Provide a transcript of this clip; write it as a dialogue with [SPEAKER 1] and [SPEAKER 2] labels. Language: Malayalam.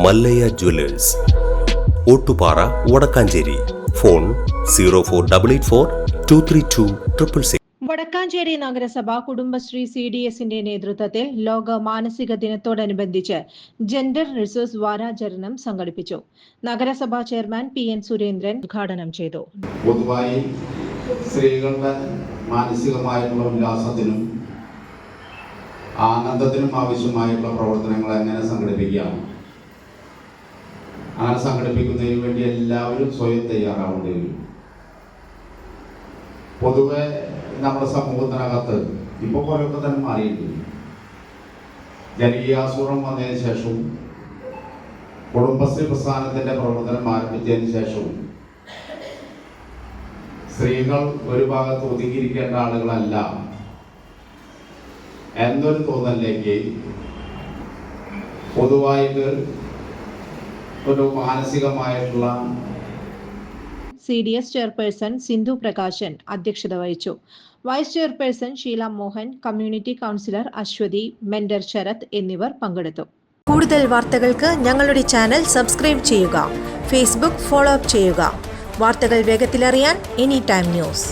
[SPEAKER 1] Mallayya jewellers. Ottupara Vadakkanchery. Phone zero four double eight four two three two triple six
[SPEAKER 2] Vadakkanchery നഗരസഭ കുടുംബശ്രീ സി ഡി എസിന്റെ നേതൃത്വത്തിൽ ലോക മാനസിക ദിനത്തോടനുബന്ധിച്ച് ജെൻഡർ റിസോഴ്സ് വാരാചരണം സംഘടിപ്പിച്ചു. നഗരസഭാ ചെയർമാൻ പി എൻ സുരേന്ദ്രൻ ഉദ്ഘാടനം ചെയ്തു.
[SPEAKER 3] പൊതുവായി സ്ത്രീകളുടെ മാനസികമായുള്ള ഉല്ലാസത്തിനും ആനന്ദത്തിനും ആവശ്യമായുള്ള പ്രവർത്തനങ്ങൾ എങ്ങനെ സംഘടിപ്പിക്കാം? സംഘടിപ്പിക്കുന്നതിന് വേണ്ടി എല്ലാവരും സ്വയം തയ്യാറാവേണ്ടി വരും. പൊതുവെ നമ്മുടെ സമൂഹത്തിനകത്ത് ഇപ്പൊ കുറെയൊക്കെ തന്നെ മാറിയിട്ടുണ്ട്. ജനകീയാസൂത്രം വന്നതിന് ശേഷവും കുടുംബശ്രീ പ്രസ്ഥാനത്തിന്റെ പ്രവർത്തനം ആരംഭിച്ചതിന് ശേഷവും സ്ത്രീകൾ ഒരു ഭാഗത്ത് ഒതുങ്ങിയിരിക്കേണ്ട ആളുകളല്ല എന്നൊരു തോന്നലിലേക്ക് പൊതുവായിട്ട് ഒരു മാനസികമായിട്ടുള്ള
[SPEAKER 2] C D S chairperson Sindhu Prakashan അധ്യക്ഷത വഹിച്ചു. Vice chairperson Sheela Mohan community counsellor Aswathy mentor Sarath എന്നിവർ പങ്കെടുത്തു.
[SPEAKER 4] കൂടുതൽ വാർത്തകൾക്ക് ഞങ്ങളുടെ ചാനൽ സബ്സ്ക്രൈബ് ചെയ്യുക ഫേസ്ബുക്ക് ഫോളോ അപ്പ് ചെയ്യുക. വാർത്തകൾ വേഗത്തിലറിയാൻ എനി ടൈം ന്യൂസ്